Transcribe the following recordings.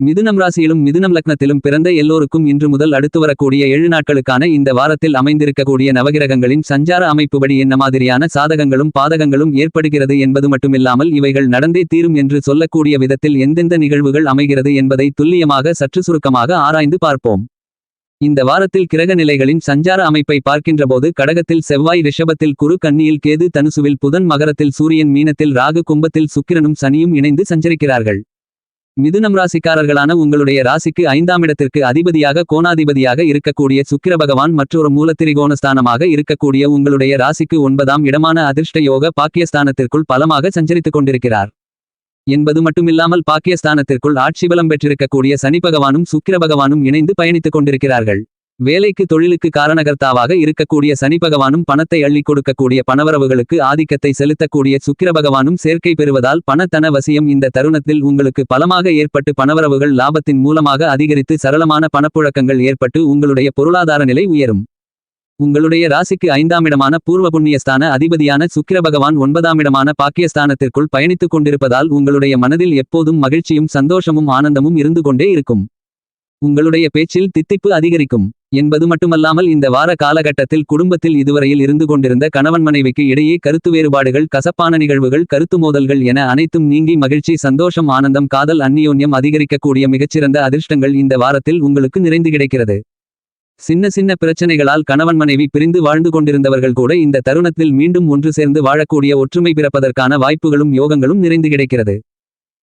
மிதுனம் ராசியிலும் மிதுனம் லக்னத்திலும் பிறந்த எல்லோருக்கும் இன்று முதல் அடுத்து வரக்கூடிய ஏழு நாட்களுக்கான இந்த வாரத்தில் அமைந்திருக்கக்கூடிய நவகிரகங்களின் சஞ்சார அமைப்புபடி என்ன மாதிரியான சாதகங்களும் பாதகங்களும் ஏற்படுகிறது என்பது மட்டுமில்லாமல் இவைகள் நடந்தே தீரும் என்று சொல்லக்கூடிய விதத்தில் எந்தெந்த நிகழ்வுகள் அமைகிறது என்பதை துல்லியமாக சற்று சுருக்கமாக ஆராய்ந்து பார்ப்போம். இந்த வாரத்தில் கிரக நிலைகளின் சஞ்சார அமைப்பை பார்க்கின்றபோது கடகத்தில் செவ்வாய் ரிஷபத்தில் குரு கன்னியில் கேது தனுசுவில் புதன் மகரத்தில் சூரியன் மீனத்தில் ராகு கும்பத்தில் சுக்கிரனும் சனியும் இணைந்து சஞ்சரிக்கிறார்கள். மிதுனம் ராசிக்காரர்களான உங்களுடைய ராசிக்கு ஐந்தாம் இடத்திற்கு அதிபதியாக கோணாதிபதியாக இருக்கக்கூடிய சுக்கிர பகவான் மற்றொரு மூலத்திரிகோணஸ்தானமாக இருக்கக்கூடிய உங்களுடைய ராசிக்கு ஒன்பதாம் இடமான அதிர்ஷ்ட யோக பாக்கியஸ்தானத்திற்குள் பலமாக சஞ்சரித்துக் கொண்டிருக்கிறார். என்பது மட்டுமில்லாமல் பாக்கியஸ்தானத்திற்குள் ஆட்சி பலம் பெற்றிருக்கக்கூடிய சனி பகவானும் சுக்கிர பகவானும் இணைந்து பயணித்துக் கொண்டிருக்கிறார்கள். வேலைக்கு தொழிலுக்கு காரணகர்த்தாவாக இருக்கக்கூடிய சனி பகவானும் பணத்தை அள்ளி கொடுக்கக்கூடிய பணவரவுகளுக்கு ஆதிக்கத்தை செலுத்தக்கூடிய சுக்கிர பகவானும் சேர்க்கை பெறுவதால் பணத்தன வசியம் இந்த தருணத்தில் உங்களுக்கு பலமாக ஏற்பட்டு பணவரவுகள் லாபத்தின் மூலமாக அதிகரித்து சரளமான பணப்புழக்கங்கள் ஏற்பட்டு உங்களுடைய பொருளாதார நிலை உயரும். உங்களுடைய ராசிக்கு ஐந்தாம் இடமான பூர்வ புண்ணியஸ்தான அதிபதியான சுக்கிர பகவான் ஒன்பதாம் இடமான பாக்கியஸ்தானத்திற்குள் பயணித்துக் கொண்டிருப்பதால் உங்களுடைய மனதில் எப்போதும் மகிழ்ச்சியும் சந்தோஷமும் ஆனந்தமும் இருந்து கொண்டே இருக்கும். உங்களுடைய பேச்சில் தித்திப்பு அதிகரிக்கும் என்பது மட்டுமல்லாமல் இந்த வார காலகட்டத்தில் குடும்பத்தில் இதுவரையில் இருந்து கொண்டிருந்த கணவன் மனைவிக்கு இடையே கருத்து வேறுபாடுகள் கசப்பான நிகழ்வுகள் கருத்து மோதல்கள் என அனைத்தும் நீங்கி மகிழ்ச்சி சந்தோஷம் ஆனந்தம் காதல் அந்நியோன்யம் அதிகரிக்கக்கூடிய மிகச்சிறந்த அதிர்ஷ்டங்கள் இந்த வாரத்தில் உங்களுக்கு நிறைந்து கிடைக்கிறது. சின்ன சின்ன பிரச்சனைகளால் கணவன் மனைவி பிரிந்து வாழ்ந்து கொண்டிருந்தவர்கள் கூட இந்த தருணத்தில் மீண்டும் ஒன்று சேர்ந்து வாழக்கூடிய ஒற்றுமை பிறப்பதற்கான வாய்ப்புகளும் யோகங்களும் நிறைந்து கிடைக்கிறது.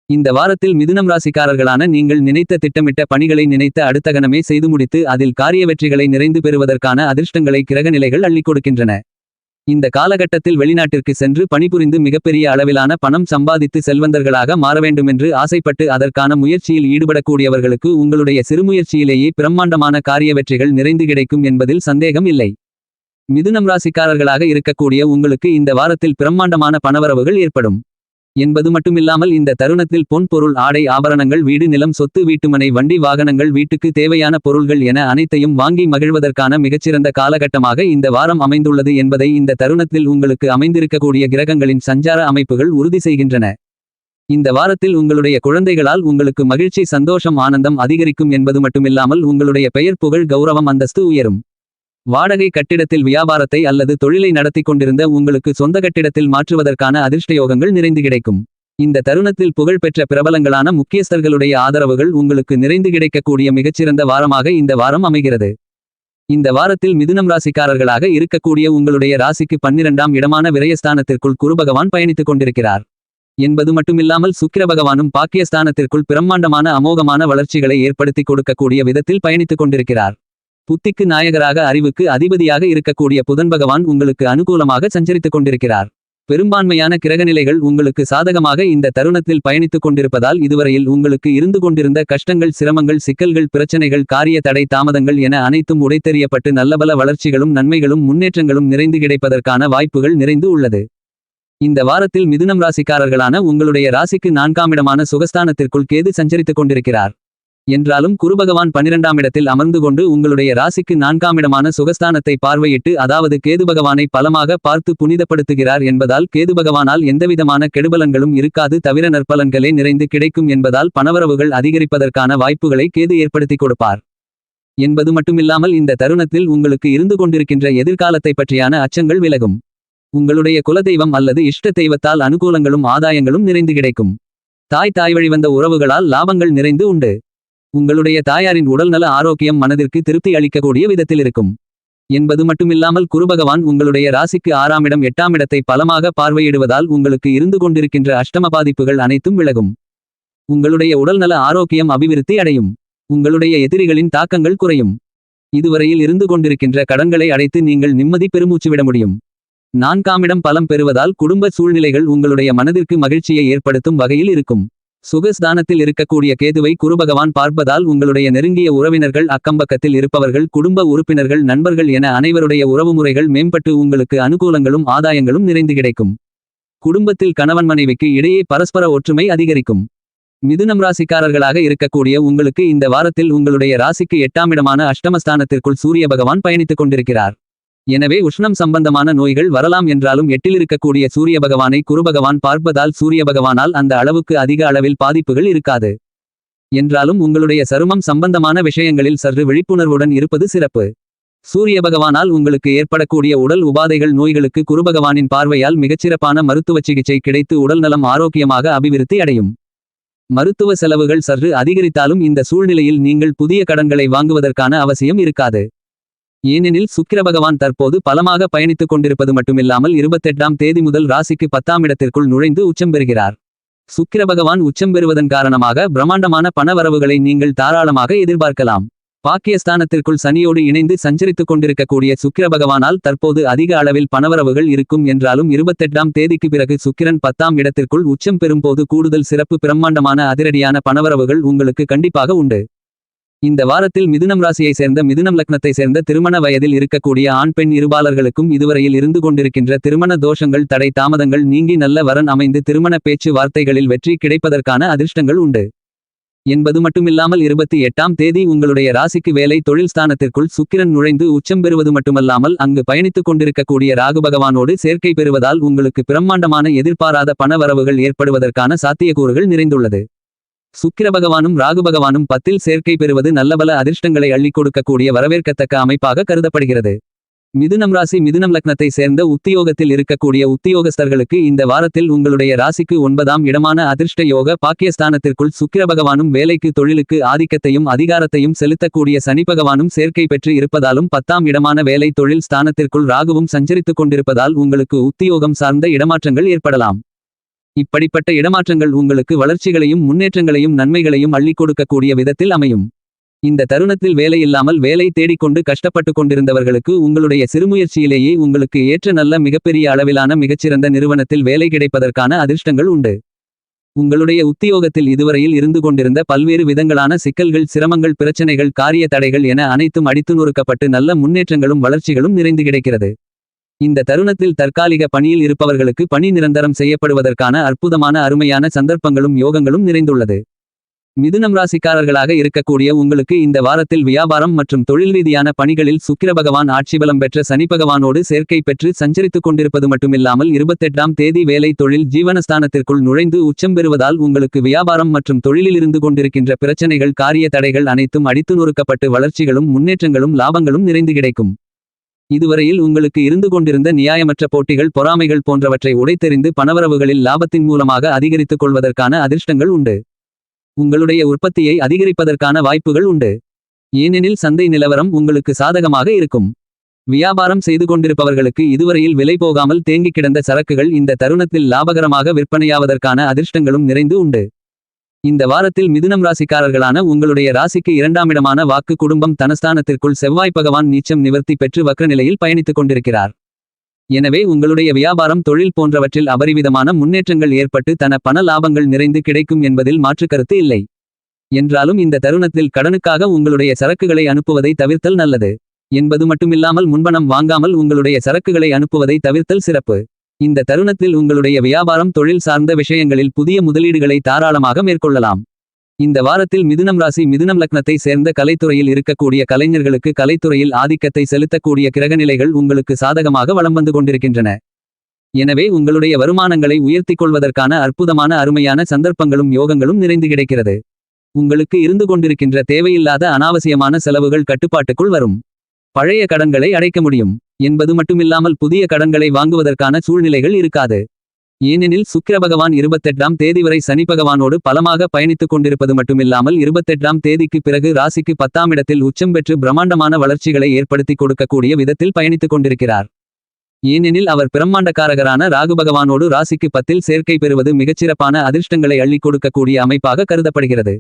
இந்த வாரத்தில் மிதுனம் ராசிக்காரர்களான நீங்கள் நினைத்த திட்டமிட்ட பணிகளை நினைத்த அடுத்த கணமே செய்து முடித்து அதில் காரிய வெற்றிகளை நிறைந்து பெறுவதற்கான அதிர்ஷ்டங்களை கிரகநிலைகள் அள்ளிக் கொடுக்கின்றன. இந்த காலகட்டத்தில் வெளிநாட்டிற்கு சென்று பணிபுரிந்து மிகப்பெரிய அளவிலான பணம் சம்பாதித்து செல்வந்தர்களாக மாற வேண்டுமென்று ஆசைப்பட்டு அதற்கான முயற்சியில் ஈடுபடக்கூடியவர்களுக்கு உங்களுடைய சிறுமுயற்சியிலேயே பிரம்மாண்டமான காரிய வெற்றிகள் நிறைந்து கிடைக்கும் என்பதில் சந்தேகம் இல்லை. மிதுனம் ராசிக்காரர்களாக இருக்கக்கூடிய உங்களுக்கு இந்த வாரத்தில் பிரம்மாண்டமான பணவரவுகள் ஏற்படும். என்பது மட்டுமில்லாமல் இந்த தருணத்தில் பொன் பொருள் ஆடை ஆபரணங்கள் வீடு நிலம் சொத்து வீட்டுமனை வண்டி வாகனங்கள் வீட்டுக்கு தேவையான பொருள்கள் என அனைத்தையும் வாங்கி மகிழ்வதற்கான மிகச்சிறந்த காலகட்டமாக இந்த வாரம் அமைந்துள்ளது என்பதை இந்த தருணத்தில் உங்களுக்கு அமைந்திருக்கக்கூடிய கிரகங்களின் சஞ்சார அமைப்புகள் உறுதி செய்கின்றன. இந்த வாரத்தில் உங்களுடைய குழந்தைகளால் உங்களுக்கு மகிழ்ச்சி சந்தோஷம் ஆனந்தம் அதிகரிக்கும் என்பது மட்டுமில்லாமல் உங்களுடைய பெயர் புகழ் கௌரவம் அந்தஸ்து உயரும். வாடகை கட்டிடத்தில் வியாபாரத்தை அல்லது தொழிலை நடத்தி கொண்டிருந்த உங்களுக்கு சொந்த கட்டிடத்தில் மாற்றுவதற்கான அதிர்ஷ்டயோகங்கள் நிறைந்து கிடைக்கும். இந்த தருணத்தில் புகழ்பெற்ற பிரபலங்களான முக்கியஸ்தர்களுடைய ஆதரவுகள் உங்களுக்கு நிறைந்து கிடைக்கக்கூடிய மிகச்சிறந்த வாரமாக இந்த வாரம் அமைகிறது. இந்த வாரத்தில் மிதுனம் ராசிக்காரர்களாக இருக்கக்கூடிய உங்களுடைய ராசிக்கு பன்னிரண்டாம் இடமான விரயஸ்தானத்திற்குள் குருபகவான் பயணித்துக் கொண்டிருக்கிறார். என்பது மட்டுமில்லாமல் சுக்கிர பகவானும் பாக்கியஸ்தானத்திற்குள் பிரம்மாண்டமான அமோகமான வளர்ச்சிகளை ஏற்படுத்தி கொடுக்கக்கூடிய விதத்தில் பயணித்துக் கொண்டிருக்கிறார். புத்திக்கு நாயகராக அறிவுக்கு அதிபதியாக இருக்கக்கூடிய புதன் பகவான் உங்களுக்கு அனுகூலமாக சஞ்சரித்துக் கொண்டிருக்கிறார். பெரும்பான்மையான கிரகநிலைகள் உங்களுக்கு சாதகமாக இந்த தருணத்தில் பயணித்துக் கொண்டிருப்பதால் இதுவரையில் உங்களுக்கு இருந்து கொண்டிருந்த கஷ்டங்கள் சிரமங்கள் சிக்கல்கள் பிரச்சனைகள் காரிய தடை தாமதங்கள் என அனைத்தும் உடைத்தெறியப்பட்டு நல்லபல வளர்ச்சிகளும் நன்மைகளும் முன்னேற்றங்களும் நிறைந்து கிடைப்பதற்கான வாய்ப்புகள் நிறைந்து உள்ளது. இந்த வாரத்தில் மிதுனம் ராசிக்காரர்களான உங்களுடைய ராசிக்கு நான்காமிடமான சுகஸ்தானத்திற்குள் கேது சஞ்சரித்துக் கொண்டிருக்கிறார். என்றாலும் குருபகவான் பனிரெண்டாம் இடத்தில் அமர்ந்து கொண்டு உங்களுடைய ராசிக்கு நான்காம் இடமான சுகஸ்தானத்தை பார்வையிட்டு அதாவது கேது பகவானை பலமாக பார்த்து புனிதப்படுத்துகிறார் என்பதால் கேது பகவானால் எந்தவிதமான கெடுபலன்களும் இருக்காது தவிர நற்பலன்களே நிறைந்து கிடைக்கும் என்பதால் பணவரவுகள் அதிகரிப்பதற்கான வாய்ப்புகளை கேது ஏற்படுத்தி கொடுப்பார். என்பது மட்டுமில்லாமல் இந்த தருணத்தில் உங்களுக்கு இருந்து கொண்டிருக்கின்ற எதிர்காலத்தை பற்றியான அச்சங்கள் விலகும். உங்களுடைய குலதெய்வம் அல்லது இஷ்ட தெய்வத்தால் அனுகூலங்களும் ஆதாயங்களும் நிறைந்து கிடைக்கும். தாய் தாய் வழிவந்த உறவுகளால் லாபங்கள் நிறைந்து உண்டு. உங்களுடைய தாயாரின் உடல்நல ஆரோக்கியம் மனதிற்கு திருப்தி அளிக்கக்கூடிய விதத்தில் இருக்கும். என்பது மட்டுமில்லாமல் குருபகவான் உங்களுடைய ராசிக்கு ஆறாம் இடம் எட்டாம் இடத்தை பலமாக பார்வையிடுவதால் உங்களுக்கு இருந்து கொண்டிருக்கின்ற அஷ்டம பாதிப்புகள் அனைத்தும் விலகும். உங்களுடைய உடல்நல ஆரோக்கியம் அபிவிருத்தி அடையும். உங்களுடைய எதிரிகளின் தாக்கங்கள் குறையும். இதுவரையில் இருந்து கொண்டிருக்கின்ற கடன்களை அடைத்து நீங்கள் நிம்மதி பெருமூச்சு விட முடியும். நான்காமிடம் பலம் பெறுவதால் குடும்ப சூழ்நிலைகள் உங்களுடைய மனதிற்கு மகிழ்ச்சியை ஏற்படுத்தும் வகையில் இருக்கும். சுகஸ்தானத்தில் இருக்கக்கூடிய கேதுவை குருபகவான் பார்ப்பதால் உங்களுடைய நெருங்கிய உறவினர்கள் அக்கம்பக்கத்தில் இருப்பவர்கள் குடும்ப உறுப்பினர்கள் நண்பர்கள் என அனைவருடைய உறவுமுறைகள் மேம்பட்டு உங்களுக்கு அனுகூலங்களும் ஆதாயங்களும் நிறைந்து கிடைக்கும். குடும்பத்தில் கணவன் மனைவிக்கு இடையே பரஸ்பர ஒற்றுமை அதிகரிக்கும். மிதுனம் ராசிக்காரர்களாக இருக்கக்கூடிய உங்களுக்கு இந்த வாரத்தில் உங்களுடைய ராசிக்கு எட்டாமிடமான அஷ்டமஸ்தானத்திற்குள் சூரிய பகவான் பயணித்துக் கொண்டிருக்கிறார். எனவே உஷ்ணம் சம்பந்தமான நோய்கள் வரலாம் என்றாலும் எட்டிலிருக்கக்கூடிய சூரிய பகவானை குருபகவான் பார்ப்பதால் சூரிய பகவானால் அந்த அளவுக்கு அதிக அளவில் பாதிப்புகள் இருக்காது. என்றாலும் உங்களுடைய சருமம் சம்பந்தமான விஷயங்களில் சற்று விழிப்புணர்வுடன் இருப்பது சிறப்பு. சூரிய பகவானால் உங்களுக்கு ஏற்படக்கூடிய உடல் உபாதைகள் நோய்களுக்கு குருபகவானின் பார்வையால் மிகச்சிறப்பான மருத்துவ சிகிச்சை கிடைத்து உடல்நலம் ஆரோக்கியமாக அபிவிருத்தி அடையும். மருத்துவ செலவுகள் சற்று அதிகரித்தாலும் இந்த சூழ்நிலையில் நீங்கள் புதிய கடன்களை வாங்குவதற்கான அவசியம் இருக்காது. ஏனெனில் சுக்கிர பகவான் தற்போது பலமாக பயணித்துக் கொண்டிருப்பது மட்டுமில்லாமல் இருபத்தெட்டாம் தேதி முதல் ராசிக்கு பத்தாம் இடத்திற்குள் நுழைந்து உச்சம் பெறுகிறார். சுக்கிர பகவான் உச்சம் பெறுவதன் காரணமாக பிரம்மாண்டமான பணவரவுகளை நீங்கள் தாராளமாக எதிர்பார்க்கலாம். பாக்கியஸ்தானத்திற்குள் சனியோடு இணைந்து சஞ்சரித்துக் கொண்டிருக்கக்கூடிய சுக்கிர பகவானால் தற்போது அதிக அளவில் பணவரவுகள் இருக்கும் என்றாலும் இருபத்தெட்டாம் தேதிக்கு பிறகு சுக்கிரன் பத்தாம் இடத்திற்குள் உச்சம் பெறும்போது கூடுதல் சிறப்பு பிரம்மாண்டமான அதிரடியான பணவரவுகள் உங்களுக்கு கண்டிப்பாக உண்டு. இந்த வாரத்தில் மிதுனம் ராசியை சேர்ந்த மிதுனம் லக்னத்தை சேர்ந்த திருமண வயதில் இருக்கக்கூடிய ஆண் பெண் இருபாலர்களுக்கும் இதுவரையில் இருந்து கொண்டிருக்கின்ற திருமண தோஷங்கள் தடை தாமதங்கள் நீங்கி நல்ல வரன் அமைந்து திருமண பேச்சு வார்த்தைகளில் வெற்றி கிடைப்பதற்கான அதிர்ஷ்டங்கள் உண்டு. என்பது மட்டுமில்லாமல் இருபத்தி எட்டாம் தேதி உங்களுடைய ராசிக்கு வேலை தொழில் ஸ்தானத்திற்குள் சுக்கிரன் நுழைந்து உச்சம் பெறுவது மட்டுமல்லாமல் அங்கு பயணித்துக் கொண்டிருக்கக்கூடிய ராகு பகவானோடு சேர்க்கை பெறுவதால் உங்களுக்கு பிரம்மாண்டமான எதிர்பாராத பணவரவுகள் ஏற்படுவதற்கான சாத்தியக்கூறுகள் நிறைந்துள்ளது. சுக்கிர பகவானும் ராகு பகவானும் பத்தில் சேர்க்கை பெறுவது நல்லபல அதிர்ஷ்டங்களை அள்ளிக் கொடுக்கக்கூடிய வரவேற்கத்தக்க அமைப்பாக கருதப்படுகிறது. மிதுனம் ராசி மிதுனம் லக்னத்தை சேர்ந்த உத்தியோகத்தில் இருக்கக்கூடிய உத்தியோகஸ்தர்களுக்கு இந்த வாரத்தில் உங்களுடைய ராசிக்கு ஒன்பதாம் இடமான அதிர்ஷ்ட யோக பாக்கியஸ்தானத்திற்குள் சுக்கிர பகவானும் வேலைக்கு தொழிலுக்கு ஆதிக்கத்தையும் அதிகாரத்தையும் செலுத்தக்கூடிய சனி பகவானும் சேர்க்கை பெற்று இருப்பதாலும் பத்தாம் இடமான வேலை தொழில் ஸ்தானத்திற்குள் ராகுவும் சஞ்சரித்துக் கொண்டிருப்பதால் உங்களுக்கு உத்தியோகம் சார்ந்த இடமாற்றங்கள் ஏற்படலாம். இப்படிப்பட்ட இடமாற்றங்கள் உங்களுக்கு வளர்ச்சிகளையும் முன்னேற்றங்களையும் நன்மைகளையும் அள்ளிக் கொடுக்கக்கூடிய விதத்தில் அமையும். இந்த தருணத்தில் வேலையில்லாமல் வேலை தேடிக்கொண்டு கஷ்டப்பட்டு கொண்டிருந்தவர்களுக்கு உங்களுடைய சிறுமுயற்சியிலேயே உங்களுக்கு ஏற்ற நல்ல மிகப்பெரிய அளவிலான மிகச்சிறந்த நிறுவனத்தில் வேலை கிடைப்பதற்கான அதிர்ஷ்டங்கள் உண்டு. உங்களுடைய உத்தியோகத்தில் இதுவரையில் இருந்து கொண்டிருந்த பல்வேறு விதங்களான சிக்கல்கள் சிரமங்கள் பிரச்சனைகள் காரிய தடைகள் என அனைத்தும் அடித்து நொறுக்கப்பட்டு நல்ல முன்னேற்றங்களும் வளர்ச்சிகளும் நிறைந்து கிடைக்கிறது. இந்த தருணத்தில் தற்காலிக பணியில் இருப்பவர்களுக்கு பணி நிரந்தரம் செய்யப்படுவதற்கான அற்புதமான அருமையான சந்தர்ப்பங்களும் யோகங்களும் நிறைந்துள்ளது. மிதுனம் ராசிக்காரர்களாக இருக்கக்கூடிய உங்களுக்கு இந்த வாரத்தில் வியாபாரம் மற்றும் தொழில் ரீதியான பணிகளில் சுக்கிர பகவான் ஆட்சிபலம் பெற்ற சனி பகவானோடு சேர்க்கை பெற்று சஞ்சரித்துக் கொண்டிருப்பது மட்டுமில்லாமல் இருபத்தெட்டாம் தேதி வேலை தொழில் ஜீவனஸ்தானத்திற்குள் நுழைந்து உச்சம் பெறுவதால் உங்களுக்கு வியாபாரம் மற்றும் தொழிலில் இருந்து கொண்டிருக்கின்ற பிரச்சனைகள் காரிய தடைகள் அனைத்தும் அடித்து நொறுக்கப்பட்டு வளர்ச்சிகளும் முன்னேற்றங்களும் லாபங்களும் நிறைந்து கிடைக்கும். இதுவரையில் உங்களுக்கு இருந்து கொண்டிருந்த நியாயமற்ற போட்டிகள் பொறாமைகள் போன்றவற்றை உடைத்தெறிந்து பணவரவுகளில் லாபத்தின் மூலமாக அதிகரித்துக் கொள்வதற்கான அதிர்ஷ்டங்கள் உண்டு. உங்களுடைய உற்பத்தியை அதிகரிப்பதற்கான வாய்ப்புகள் உண்டு. ஏனெனில் சந்தை நிலவரம் உங்களுக்கு சாதகமாக இருக்கும். வியாபாரம் செய்து கொண்டிருப்பவர்களுக்கு இதுவரையில் விலை போகாமல் தேங்கிக் கிடந்த சரக்குகள் இந்த தருணத்தில் லாபகரமாக விற்பனையாவதற்கான அதிர்ஷ்டங்களும் நிறைந்து உண்டு. இந்த வாரத்தில் மிதுனம் ராசிக்காரர்களான உங்களுடைய ராசிக்கு இரண்டாமிடமான வாக்கு குடும்பம் தனஸ்தானத்திற்குள் செவ்வாய் பகவான் நீச்சம் நிவர்த்தி பெற்று வக்ர நிலையில் பயணித்துக் கொண்டிருக்கிறார். எனவே உங்களுடைய வியாபாரம் தொழில் போன்றவற்றில் அபரிவிதமான முன்னேற்றங்கள் ஏற்பட்டு தன பண லாபங்கள் நிறைந்து கிடைக்கும் என்பதில் மாற்றுக்கருத்து இல்லை. என்றாலும் இந்த தருணத்தில் கடனுக்காக உங்களுடைய சரக்குகளை அனுப்புவதை தவிர்த்தல் நல்லது. என்பது மட்டுமில்லாமல் முன்பணம் வாங்காமல் உங்களுடைய சரக்குகளை அனுப்புவதை தவிர்த்தல் சிறப்பு. இந்த தருணத்தில் உங்களுடைய வியாபாரம் தொழில் சார்ந்த விஷயங்களில் புதிய முதலீடுகளை தாராளமாக மேற்கொள்ளலாம். இந்த வாரத்தில் மிதுனம் ராசி மிதுனம் லக்னத்தை சேர்ந்த கலைத்துறையில் இருக்கக்கூடிய கலைஞர்களுக்கு கலைத்துறையில் ஆதிக்கத்தை செலுத்தக்கூடிய கிரகநிலைகள் உங்களுக்கு சாதகமாக வலம் வந்து கொண்டிருக்கின்றன. எனவே உங்களுடைய வருமானங்களை உயர்த்திக் கொள்வதற்கான அற்புதமான அருமையான சந்தர்ப்பங்களும் யோகங்களும் நிறைந்து கிடைக்கிறது. உங்களுக்கு இருந்து கொண்டிருக்கின்ற தேவையில்லாத அனாவசியமான செலவுகள் கட்டுப்பாட்டுக்குள் வரும். பழைய கடன்களை அடைக்க முடியும் என்பது மட்டுமில்லாமல் புதிய கடன்களை வாங்குவதற்கான சூழ்நிலைகள் இருக்காது. ஏனெனில் சுக்கிர பகவான் இருபத்தெட்டாம் தேதி வரை சனி பகவானோடு பலமாக பயணித்துக் கொண்டிருப்பது மட்டுமில்லாமல் இருபத்தெட்டாம் தேதிக்கு பிறகு ராசிக்கு பத்தாம் இடத்தில் உச்சம் பெற்று பிரம்மாண்டமான வளர்ச்சிகளை ஏற்படுத்திக் கொடுக்கக்கூடிய விதத்தில் பயணித்துக் கொண்டிருக்கிறார். ஏனெனில் அவர் பிரம்மாண்டக்காரகரான ராகு பகவானோடு ராசிக்கு பத்தில் சேர்க்கை பெறுவது மிகச்சிறப்பான அதிர்ஷ்டங்களை அள்ளிக் கொடுக்கக்கூடிய அமைப்பாக கருதப்படுகிறது.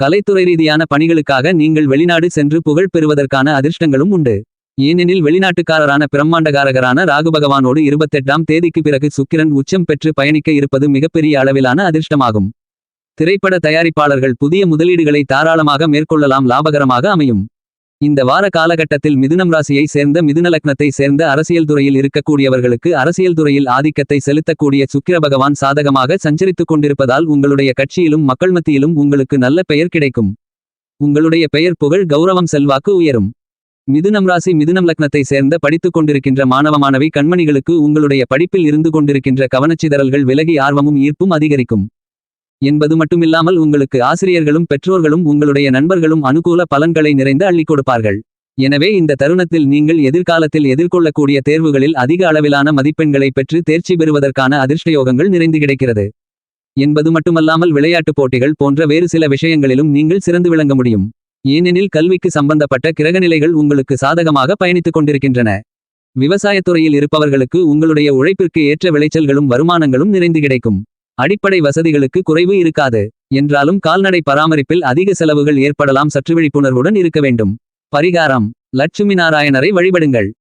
கலைத்துறை ரீதியான பணிகளுக்காக நீங்கள் வெளிநாடு சென்று புகழ் பெறுவதற்கான அதிர்ஷ்டங்களும் உண்டு. ஏனெனில் வெளிநாட்டுக்காரரான பிரம்மாண்டகாரகரான ராகு பகவானோடு இருபத்தெட்டாம் தேதிக்கு பிறகு சுக்கிரன் உச்சம் பெற்று பயணிக்க இருப்பது மிகப்பெரிய அளவிலான அதிர்ஷ்டமாகும். திரைப்பட தயாரிப்பாளர்கள் புதிய முதலீடுகளை தாராளமாக மேற்கொள்ளலாம் லாபகரமாக அமையும். இந்த வார காலகட்டத்தில் மிதுனம் ராசியை சேர்ந்த மிதுன லக்னத்தை சேர்ந்த அரசியல் துறையில் இருக்கக்கூடியவர்களுக்கு அரசியல் துறையில் ஆதிக்கத்தை செலுத்தக்கூடிய சுக்கிர பகவான் சாதகமாக சஞ்சரித்துக் கொண்டிருப்பதால் உங்களுடைய கட்சியிலும் மக்கள் மத்தியிலும் உங்களுக்கு நல்ல பெயர் கிடைக்கும். உங்களுடைய பெயர் புகழ் கௌரவம் செல்வாக்கு உயரும். மிதுனம் ராசி மிதுனம் லக்னத்தை சேர்ந்த படித்துக் கொண்டிருக்கின்ற மாணவ மாணவி கண்மணிகளுக்கு உங்களுடைய படிப்பில் இருந்து கொண்டிருக்கின்ற கவனச்சிதறல்கள் விலகி ஆர்வமும் ஈர்ப்பும் அதிகரிக்கும். என்பது மட்டுமில்லாமல் உங்களுக்கு ஆசிரியர்களும் பெற்றோர்களும் உங்களுடைய நண்பர்களும் அனுகூல பலன்களை நிறைந்து அள்ளிக் கொடுப்பார்கள். எனவே இந்த தருணத்தில் நீங்கள் எதிர்காலத்தில் எதிர்கொள்ளக்கூடிய தேர்வுகளில் அதிக அளவிலான மதிப்பெண்களை பெற்று தேர்ச்சி பெறுவதற்கான அதிர்ஷ்டயோகங்கள் நிறைந்து கிடைக்கிறது. என்பது மட்டுமல்லாமல் விளையாட்டுப் போட்டிகள் போன்ற வேறு சில விஷயங்களிலும் நீங்கள் சிறந்து விளங்க முடியும். ஏனெனில் கல்விக்கு சம்பந்தப்பட்ட கிரகநிலைகள் உங்களுக்கு சாதகமாக பயணித்துக் கொண்டிருக்கின்றன. விவசாயத்துறையில் இருப்பவர்களுக்கு உங்களுடைய உழைப்பிற்கு ஏற்ற விளைச்சல்களும் வருமானங்களும் நிறைந்து கிடைக்கும். அடிப்படை வசதிகளுக்கு குறைவு இருக்காது. என்றாலும் கால்நடை பராமரிப்பில் அதிக செலவுகள் ஏற்படலாம் சற்று விழிப்புணர்வுடன் இருக்க வேண்டும். பரிகாரம். லட்சுமி நாராயணரை வழிபடுங்கள்.